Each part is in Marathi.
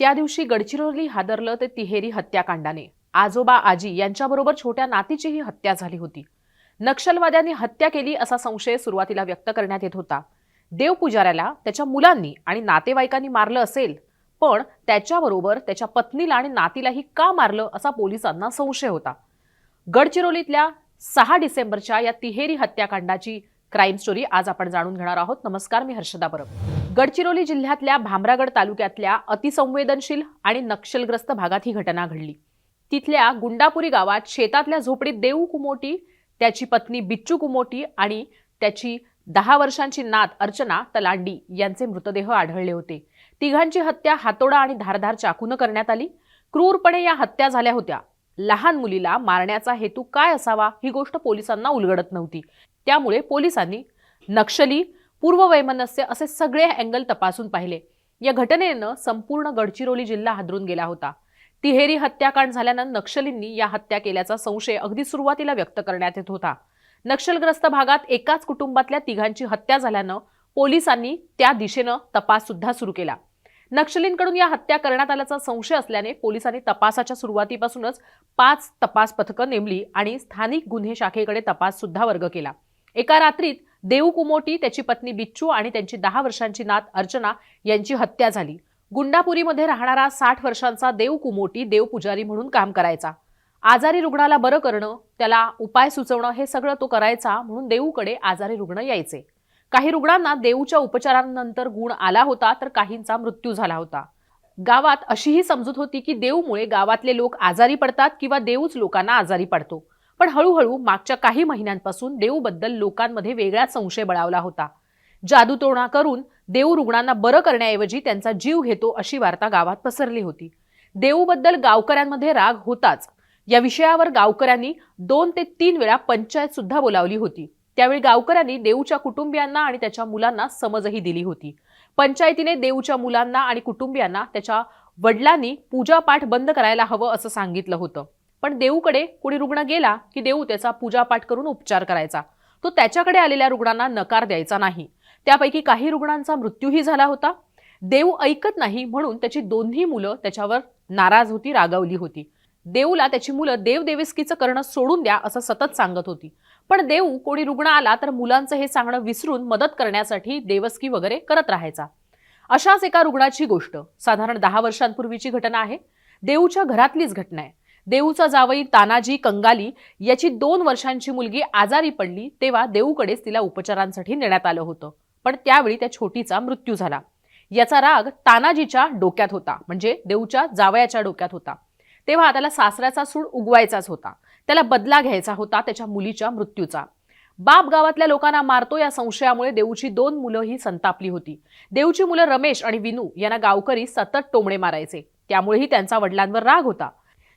त्या दिवशी गडचिरोली हादरलं ते तिहेरी हत्याकांडाने. आजोबा आजी यांच्याबरोबर छोट्या नातीचीही हत्या झाली होती. नक्षलवाद्यांनी हत्या केली असा संशय सुरुवातीला व्यक्त करण्यात येत होता. देवपुजाऱ्याला त्याच्या मुलांनी आणि नातेवाईकांनी मारलं असेल पण त्याच्याबरोबर त्याच्या पत्नीला आणि नातीलाही का मारलं असा पोलिसांना संशय होता. गडचिरोलीतल्या सहा डिसेंबरच्या या तिहेरी हत्याकांडाची क्राईम स्टोरी आज आपण जाणून घेणार आहोत. नमस्कार मी हर्षदा परब. गडचिरोली जिल्ह्यातल्या भामरागड तालुक्यातल्या अतिसंवेदनशील आणि नक्षलग्रस्त भागात ही घटना घडली. तिथल्या गुंडापुरी गावात शेतातल्या झोपडीत देऊ कुमोटी त्याची पत्नी बिच्चू कुमोटी आणि त्याची दहा वर्षांची नात अर्चना तलांडी यांचे मृतदेह आढळले होते. तिघांची हत्या हातोडा आणि धारधार चाकून करण्यात आली. क्रूरपणे या हत्या झाल्या होत्या. लहान मुलीला मारण्याचा हेतू काय असावा ही गोष्ट पोलिसांना उलगडत नव्हती. त्यामुळे पोलिसांनी नक्षली पूर्ववैमनस्य असे सगळे अँगल तपासून पाहिले. या घटनेनं संपूर्ण गडचिरोली जिल्हा हादरून गेला होता. तिहेरी हत्याकांड झाल्यानं नक्षलींनी या हत्या केल्याचा संशय अगदी सुरुवातीला व्यक्त करण्यात येत होता. नक्षलग्रस्त भागात एकाच कुटुंबातल्या तिघांची हत्या झाल्यानं पोलिसांनी त्या दिशेनं तपास सुद्धा सुरू केला. नक्षलींकडून या हत्या करण्यात आल्याचा संशय असल्याने पोलिसांनी तपासाच्या सुरुवातीपासूनच पाच तपास पथकं नेमली आणि स्थानिक गुन्हे शाखेकडे तपास सुद्धा वर्ग केला. एका रात्रीत देऊ कुमोटी त्याची पत्नी बिच्चू आणि त्यांची दहा वर्षांची नात अर्चना यांची हत्या झाली. गुंडापुरीमध्ये राहणारा साठ वर्षांचा देव कुमोटी देवपुजारी म्हणून काम करायचा. आजारी रुग्णाला बरं करणं त्याला उपाय सुचवणं हे सगळं तो करायचा म्हणून देऊकडे आजारी रुग्ण यायचे. काही रुग्णांना देऊच्या उपचारांनंतर गुण आला होता तर काहींचा मृत्यू झाला होता. गावात अशीही समजूत होती की देऊमुळे गावातले लोक आजारी पडतात किंवा देऊच लोकांना आजारी पडतो. पण हळूहळू मागच्या काही महिन्यांपासून देऊबद्दल लोकांमध्ये वेगळाच संशय बळावला होता. जादूटोणा करून देऊ रुग्णांना बरं करण्याऐवजी त्यांचा जीव घेतो अशी वार्ता गावात पसरली होती. देऊबद्दल गावकऱ्यांमध्ये राग होताच. या विषयावर गावकऱ्यांनी दोन ते तीन वेळा पंचायत सुद्धा बोलावली होती. त्यावेळी गावकऱ्यांनी देऊच्या कुटुंबियांना आणि त्याच्या मुलांना समजही दिली होती. पंचायतीने देऊच्या मुलांना आणि कुटुंबियांना त्याच्या वडिलांनी पूजापाठ बंद करायला हवं असं सांगितलं होतं. पण देऊकडे कोणी रुग्ण गेला की देऊ त्याचा पूजापाठ करून उपचार करायचा. तो त्याच्याकडे आलेल्या रुग्णांना नकार द्यायचा नाही. त्यापैकी काही रुग्णांचा मृत्यूही झाला होता. देऊ ऐकत नाही म्हणून त्याची दोन्ही मुलं त्याच्यावर नाराज होती रागावली होती. देऊला त्याची मुलं देवदेवेस्कीचं करणं सोडून द्या असं सतत सांगत होती. पण देऊ कोणी रुग्ण आला तर मुलांचं हे सांगणं विसरून मदत करण्यासाठी देवस्की वगैरे करत राहायचा. अशाच एका रुग्णाची गोष्ट. साधारण दहा वर्षांपूर्वीची घटना आहे. देऊच्या घरातलीच घटना आहे. देऊचा जावई तानाजी कंगाली याची दोन वर्षांची मुलगी आजारी पडली तेव्हा देऊकडेच तिला उपचारांसाठी नेण्यात आलं होतं. पण त्यावेळी त्या छोटीचा मृत्यू झाला. याचा राग तानाजीच्या डोक्यात होता म्हणजे देऊच्या जावयाच्या डोक्यात होता. तेव्हा त्याला सासऱ्याचा सूड उगवायचाच होता. त्याला बदला घ्यायचा होता त्याच्या मुलीच्या मृत्यूचा. बाप गावातल्या लोकांना मारतो या संशयामुळे देऊची दोन मुलं ही संतापली होती. देऊची मुलं रमेश आणि विनू यांना गावकरी सतत टोमणे मारायचे. त्यामुळेही त्यांचा वडिलांवर राग होता.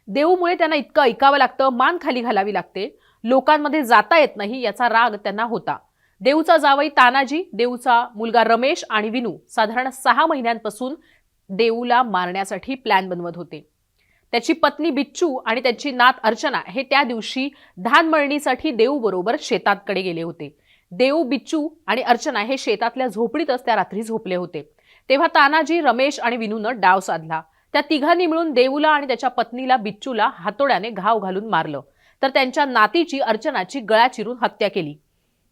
देऊमुळे त्यांना इतकं ऐकावं लागतं मान खाली घालावी लागते. लोकांमध्ये जाता येत नाही याचा राग त्यांना होता. देऊचा जावई तानाजी देऊचा मुलगा रमेश आणि विनू साधारण सहा महिन्यांपासून देऊला मारण्यासाठी प्लॅन बनवत होते. त्याची पत्नी बिच्चू आणि त्याची नात अर्चना हे त्या दिवशी धान मळणीसाठी शेतातकडे गेले होते. देऊ बिच्चू आणि अर्चना हे शेतातल्या झोपडीतच त्या रात्री झोपले होते. तेव्हा तानाजी रमेश आणि विनूनं डाव साधला. त्या तिघांनी मिळून देऊला आणि त्याच्या पत्नीला बिच्चूला हातोड्याने घाव घालून मारलं. तर त्यांच्या नातीची अर्चनाची गळा चिरून हत्या केली.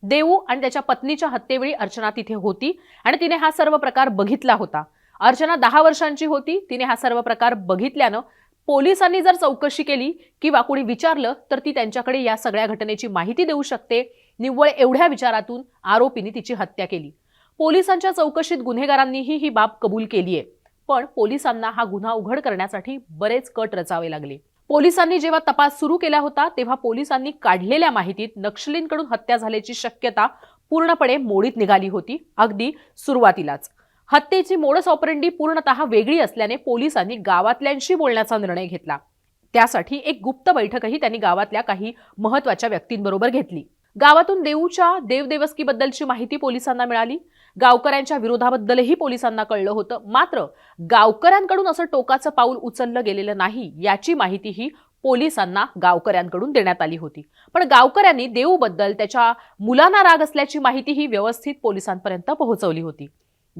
देऊ आणि त्याच्या पत्नीच्या हत्येवेळी अर्चना तिथे होती आणि तिने हा सर्व प्रकार बघितला होता. अर्चना दहा वर्षांची होती. तिने हा सर्व प्रकार बघितल्यानं पोलिसांनी जर चौकशी केली किंवा कोणी विचारलं तर ती त्यांच्याकडे या सगळ्या घटनेची माहिती देऊ शकते. निव्वळ एवढ्या विचारातून आरोपीने तिची हत्या केली. पोलिसांच्या चौकशीत गुन्हेगारांनीही ही बाब कबूल केली आहे पण पोलिसांना हा गुन्हा उघड करण्यासाठी बरेच कट रचावे लागले. पोलिसांनी जेव्हा तपास सुरू केला होता तेव्हा पोलिसांनी काढलेल्या माहितीत नक्षलींकडून हत्या झाल्याची शक्यता पूर्णपणे मोडीत निघाली होती अगदी सुरुवातीलाच. हत्येची मोडस ऑपरेंडी पूर्णतः वेगळी असल्याने पोलिसांनी गावातल्यांशी बोलण्याचा निर्णय घेतला. त्यासाठी एक गुप्त बैठकही त्यांनी गावातल्या काही महत्त्वाच्या व्यक्तींबरोबर घेतली. गावातून देऊच्या देवदेवस्कीबद्दलची माहिती पोलिसांना मिळाली. गावकऱ्यांच्या विरोधाबद्दलही पोलिसांना कळलं होतं. मात्र गावकऱ्यांकडून असं टोकाचं पाऊल उचललं गेलेलं नाही याची माहितीही पोलिसांना गावकऱ्यांकडून देण्यात आली होती. पण गावकऱ्यांनी देऊबद्दल त्याच्या मुलांना राग असल्याची माहितीही व्यवस्थित पोलिसांपर्यंत पोहोचवली होती.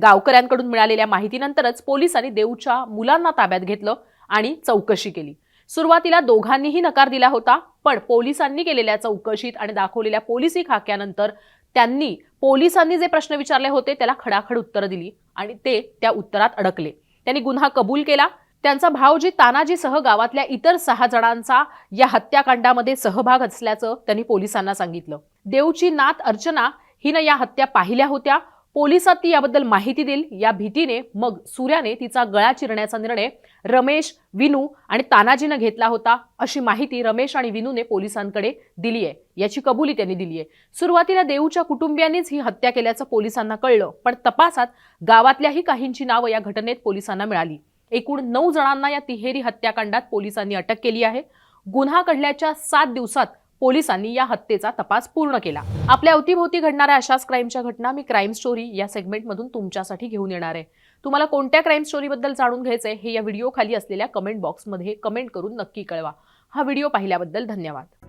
गावकऱ्यांकडून मिळालेल्या माहितीनंतरच पोलिसांनी देऊच्या मुलांना ताब्यात घेतलं आणि चौकशी केली. सुरुवातीला दोघांनीही नकार दिला होता पण पोलिसांनी केलेल्या चौकशीत आणि दाखवलेल्या पोलिसी खाक्यानंतर त्यांनी पोलिसांनी जे प्रश्न विचारले होते त्याला खडाखड उत्तरं दिली आणि ते त्या उत्तरात अडकले. त्यांनी गुन्हा कबूल केला. त्यांचा भावजी तानाजीसह गावातल्या इतर सहा जणांचा या हत्याकांडामध्ये सहभाग असल्याचं त्यांनी पोलिसांना सांगितलं. देवची नात अर्चना हिनं या हत्या पाहिल्या होत्या. पोलिसात ती याबद्दल माहिती देईल. या भीतीने मग सूर्याने तिचा गळा चिरण्याचा निर्णय रमेश विनू आणि तानाजीनं घेतला होता अशी माहिती रमेश आणि विनूने पोलिसांकडे दिली आहे याची कबुली त्यांनी दिली आहे सुरुवातीला देऊच्या कुटुंबियांनीच ही हत्या केल्याचं पोलिसांना कळलं पण तपासात गावातल्याही काहींची नावं या घटनेत पोलिसांना मिळाली. एकूण नऊ जणांना या तिहेरी हत्याकांडात पोलिसांनी अटक केली आहे. गुन्हा घडल्याच्या सात दिवसात पोलिसांनी या हत्येचा तपास पूर्ण केला. आपल्या अवतीभोवती घडणाऱ्या अशाच क्राईमच्या घटना मी क्राईम स्टोरी या सेगमेंटमधून तुमच्यासाठी घेऊन येणार आहे. तुम्हाला कोणत्या क्राईम स्टोरीबद्दल जाणून घ्यायचंय हे या व्हिडिओ खाली असलेल्या कमेंट बॉक्समध्ये कमेंट करून नक्की कळवा. हा व्हिडिओ पाहिल्याबद्दल धन्यवाद.